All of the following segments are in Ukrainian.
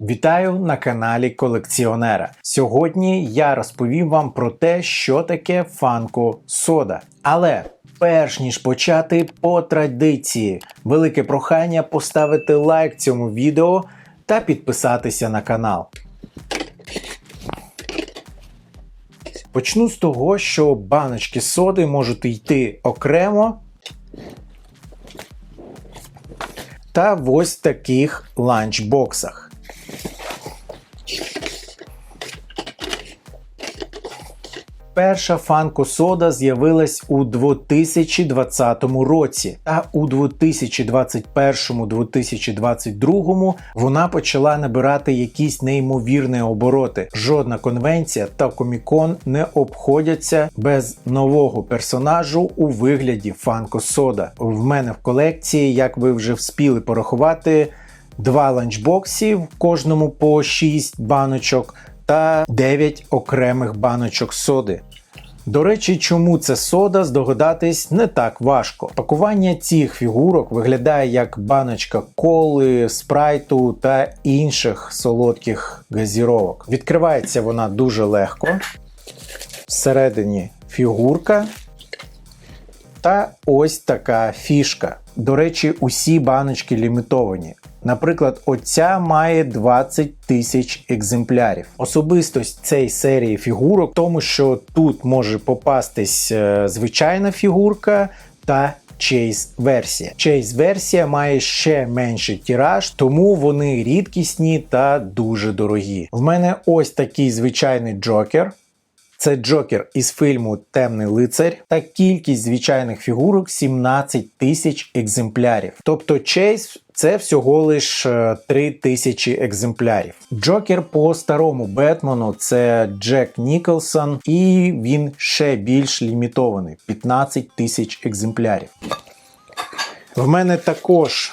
Вітаю на каналі колекціонера. Сьогодні я розповім вам про те, що таке фанко сода. Але перш ніж почати по традиції, велике прохання поставити лайк цьому відео та підписатися на канал. Почну з того, що баночки соди можуть йти окремо. Та в ось таких ланчбоксах. Перша фанко сода з'явилась у 2020 році, а у 2021-2022 вона почала набирати якісь неймовірні обороти. Жодна конвенція та комікон не обходяться без нового персонажу у вигляді фанко сода. В мене в колекції, як ви вже вспіли порахувати, два ланчбоксі, в кожному по 6 баночок та 9 окремих баночок соди. До речі, чому це сода, здогадатись не так важко. Пакування цих фігурок виглядає як баночка коли, спрайту та інших солодких газіровок. Відкривається вона дуже легко. Всередині фігурка. Та ось така фішка. До речі, усі баночки лімітовані. Наприклад, оця має 20 тисяч екземплярів. Особистость цієї серії фігурок, тому що тут може попастись е, звичайна фігурка та Chase версія. Chase версія має ще менший тираж, тому вони рідкісні та дуже дорогі. В мене ось такий звичайний джокер. Це Джокер із фільму Темний лицар та кількість звичайних фігурок 17 тисяч екземплярів. Тобто Чейз це всього лиш 3 тисячі екземплярів. Джокер по старому Бетмену це Джек Ніколсон, і він ще більш лімітований 15 тисяч екземплярів. В мене також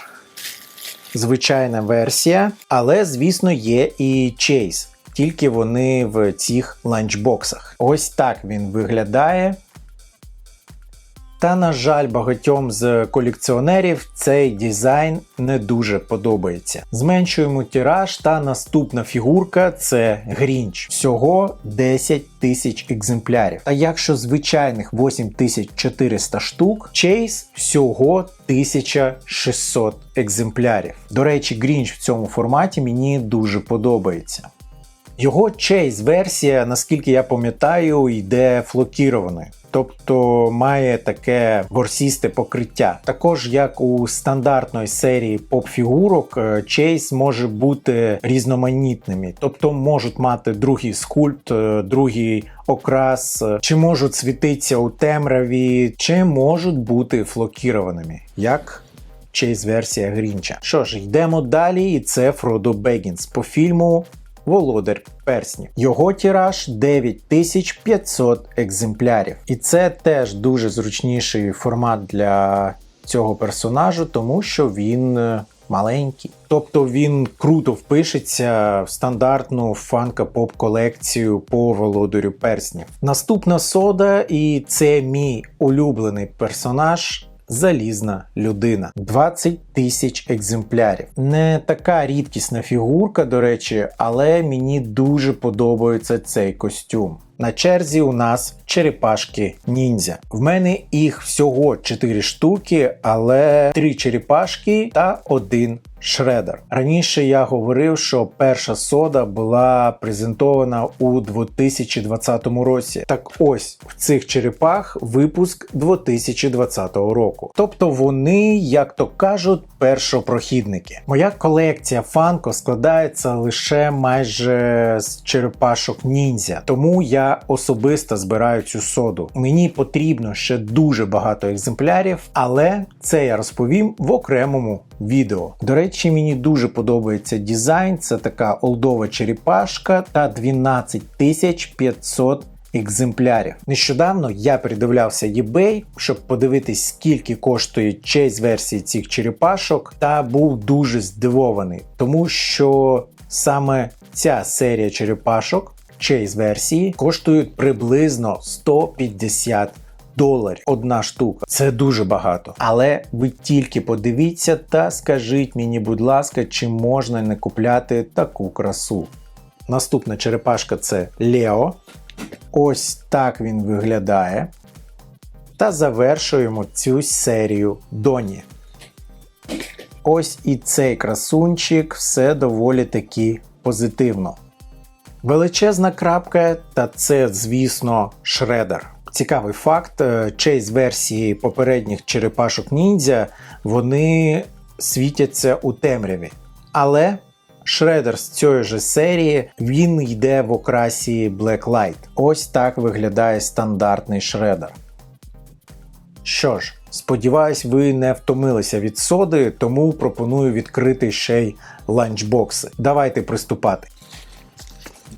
звичайна версія, але, звісно, є і Chase тільки вони в цих ланчбоксах. Ось так він виглядає. Та, на жаль, багатьом з колекціонерів цей дизайн не дуже подобається. Зменшуємо тираж, та наступна фігурка це Грінч. Всього 10 тисяч екземплярів. А якщо звичайних 8400 штук, Chase всього 1600 екземплярів. До речі, Грінч в цьому форматі мені дуже подобається. Його Chase версія, наскільки я пам'ятаю, йде флокірованою. Тобто має таке борсісте покриття. Також як у стандартної серії поп-фігурок, Chase може бути різноманітними, тобто можуть мати другий скульпт, е, другий окрас, е, чи можуть світитися у темряві, чи можуть бути флокірованими. як Chase версія Грінча. Що ж, йдемо далі, і це Фродо Бегінс по фільму Володар перснів. Його тираж 9500 екземплярів. І це теж дуже зручніший формат для цього персонажу, тому що він е, маленький. Тобто він круто впишеться в стандартну фанка-поп колекцію по володарю перснів. Наступна сода, і це мій улюблений персонаж. Залізна людина 20 тисяч екземплярів. Не така рідкісна фігурка, до речі, але мені дуже подобається цей костюм. На черзі у нас черепашки ніндзя. В мене їх всього 4 штуки, але 3 черепашки та один шредер. Раніше я говорив, що перша сода була презентована у 2020 році. Так ось в цих черепах випуск 2020 року. Тобто вони, як то кажуть, першопрохідники. Моя колекція фанко складається лише майже з черепашок ніндзя, тому я особисто збираю цю соду. Мені потрібно ще дуже багато екземплярів, але це я розповім в окремому відео. До речі, мені дуже подобається дизайн. Це така олдова черепашка та 12500 екземплярів. Нещодавно я передивлявся eBay, щоб подивитись, скільки коштує честь версії цих черепашок, та був дуже здивований, тому що саме ця серія черепашок. Chase версії коштують приблизно 150 доларів одна штука. Це дуже багато. Але ви тільки подивіться та скажіть мені, будь ласка, чи можна не купляти таку красу. Наступна черепашка це Лео. Ось так він виглядає. Та завершуємо цю серію Доні. Ось і цей красунчик все доволі таки позитивно. Величезна крапка, та це, звісно, шредер. Цікавий факт: чейз версії попередніх черепашок ніндзя вони світяться у темряві. Але шредер з цієї ж серії він йде в окрасі Black Light. Ось так виглядає стандартний шредер. Що ж, сподіваюсь, ви не втомилися від соди, тому пропоную відкрити ще й ланчбокси. Давайте приступати.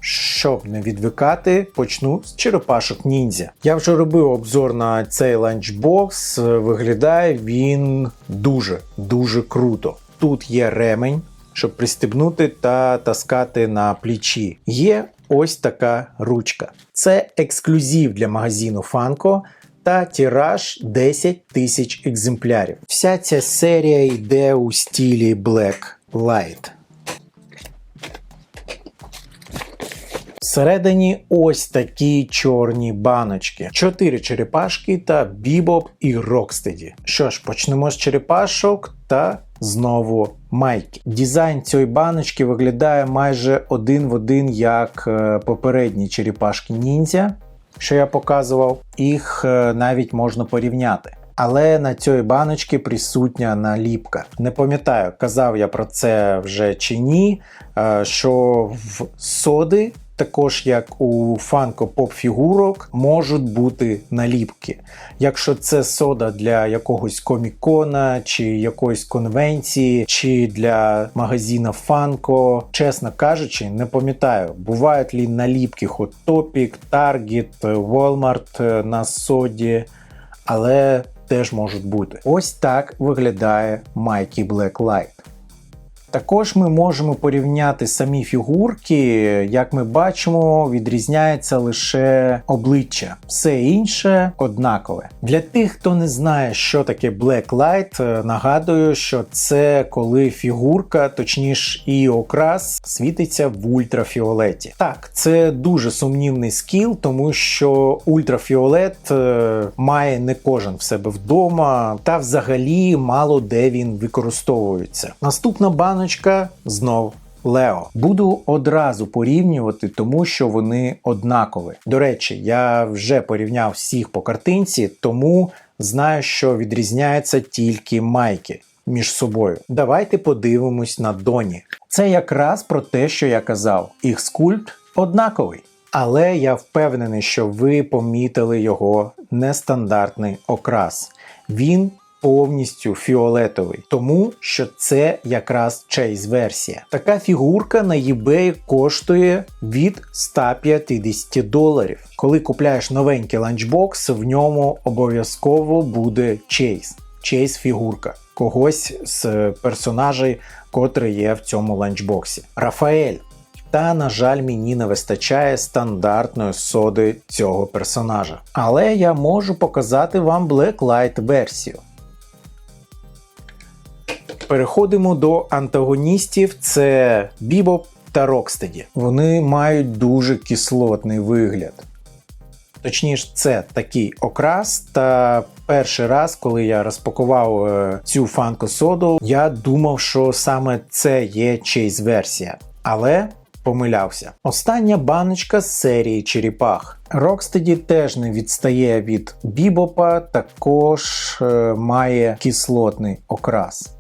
Щоб не відвикати, почну з черепашок ніндзя. Я вже робив обзор на цей ланчбокс. Виглядає він дуже-дуже круто. Тут є ремень, щоб пристебнути та таскати на плечі. Є ось така ручка. Це ексклюзив для магазину Funko та тираж 10 тисяч екземплярів. Вся ця серія йде у стілі Black Light. Всередині ось такі чорні баночки, чотири черепашки та бібоп і Рокстеді. Що ж, почнемо з черепашок та знову майки. Дизайн цієї баночки виглядає майже один в один, як е, попередні черепашки ніндзя, що я показував. Їх е, навіть можна порівняти. Але на цій баночці присутня наліпка. Не пам'ятаю, казав я про це вже чи ні. е, Що в соди також як у Pop фігурок, можуть бути наліпки. Якщо це сода для якогось комікона, чи якоїсь конвенції, чи для магазина Funko, чесно кажучи, не пам'ятаю, бувають ли наліпки Hot Topic, Target, Walmart на соді, але теж можуть бути. Ось так виглядає Майкі Black Light. Також ми можемо порівняти самі фігурки, як ми бачимо, відрізняється лише обличчя, все інше однакове. Для тих, хто не знає, що таке Black Light, нагадую, що це коли фігурка, точніше і окрас, світиться в ультрафіолеті. Так, це дуже сумнівний скіл, тому що ультрафіолет е, має не кожен в себе вдома, та взагалі мало де він використовується. Наступна баночка баночка знов Лео. Буду одразу порівнювати, тому що вони однакові. До речі, я вже порівняв всіх по картинці, тому знаю, що відрізняються тільки майки. Між собою. Давайте подивимось на Доні. Це якраз про те, що я казав. Їх скульпт однаковий. Але я впевнений, що ви помітили його нестандартний окрас. Він повністю фіолетовий, тому що це якраз чейз версія. Така фігурка на eBay коштує від 150 доларів. Коли купляєш новенький ланчбокс, в ньому обов'язково буде чейз. Чейз фігурка когось з персонажей, котрий є в цьому ланчбоксі. Рафаель. Та, на жаль, мені не вистачає стандартної соди цього персонажа. Але я можу показати вам Blacklight версію. Переходимо до антагоністів: це Бібоп та Рокстеді. Вони мають дуже кислотний вигляд. Точніше, це такий окрас. Та перший раз, коли я розпакував е, цю фанко-соду, я думав, що саме це є чейз версія. Але помилявся. Остання баночка з серії черепах. Рокстеді теж не відстає від бібопа, також е, має кислотний окрас.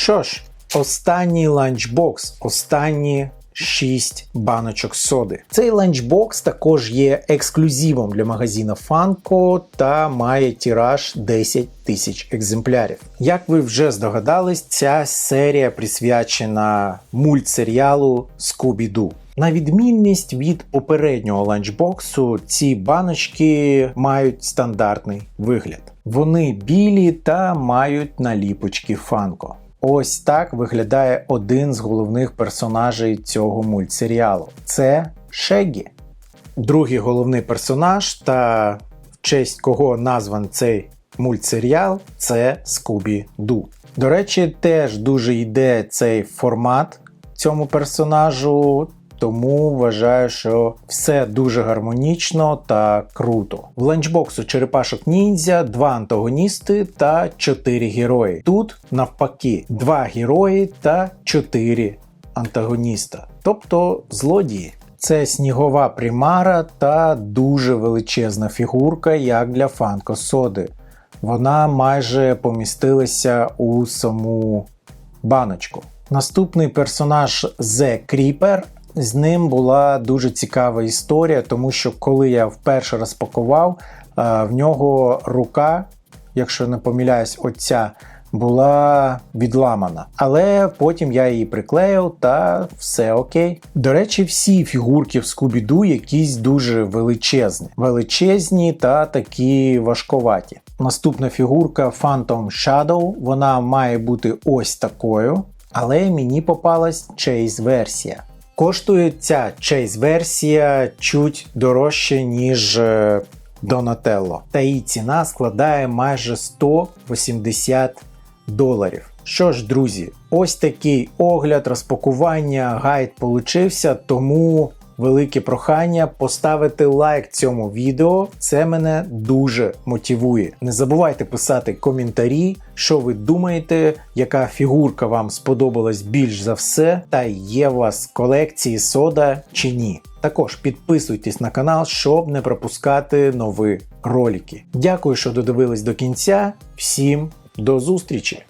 Що ж, останній ланчбокс, останні 6 баночок соди. Цей ланчбокс також є ексклюзивом для магазина Funko та має тираж 10 тисяч екземплярів. Як ви вже здогадались, ця серія присвячена мультсеріалу Scooby-Doo. На відмінність від попереднього ланчбоксу, ці баночки мають стандартний вигляд. Вони білі та мають наліпочки Funko. Ось так виглядає один з головних персонажей цього мультсеріалу. Це Шегі. Другий головний персонаж та в честь кого назван цей мультсеріал, це Скубі Ду. До речі, теж дуже йде цей формат цьому персонажу. Тому вважаю, що все дуже гармонічно та круто. В ланчбоксу черепашок ніндзя два антагоністи та чотири герої. Тут навпаки, два герої та чотири антагоніста, тобто злодії. Це снігова примара та дуже величезна фігурка, як для Фанко Соди. Вона майже помістилася у саму баночку. Наступний персонаж The Creeper. З ним була дуже цікава історія, тому що коли я вперше розпакував, е, в нього рука, якщо не помиляюсь, оця була відламана. Але потім я її приклеїв та все окей. До речі, всі фігурки в Скубіду якісь дуже величезні, величезні та такі важковаті. Наступна фігурка Phantom Shadow, вона має бути ось такою, але мені попалась Chase версія. Коштує ця Chase версія чуть дорожче, ніж е, Donatello. Та її ціна складає майже 180 доларів. Що ж, друзі, ось такий огляд, розпакування, гайд получився, тому велике прохання поставити лайк цьому відео. Це мене дуже мотивує. Не забувайте писати коментарі, що ви думаєте, яка фігурка вам сподобалась більш за все, та є у вас колекції сода чи ні. Також підписуйтесь на канал, щоб не пропускати нові ролики. Дякую, що додивились до кінця. Всім до зустрічі!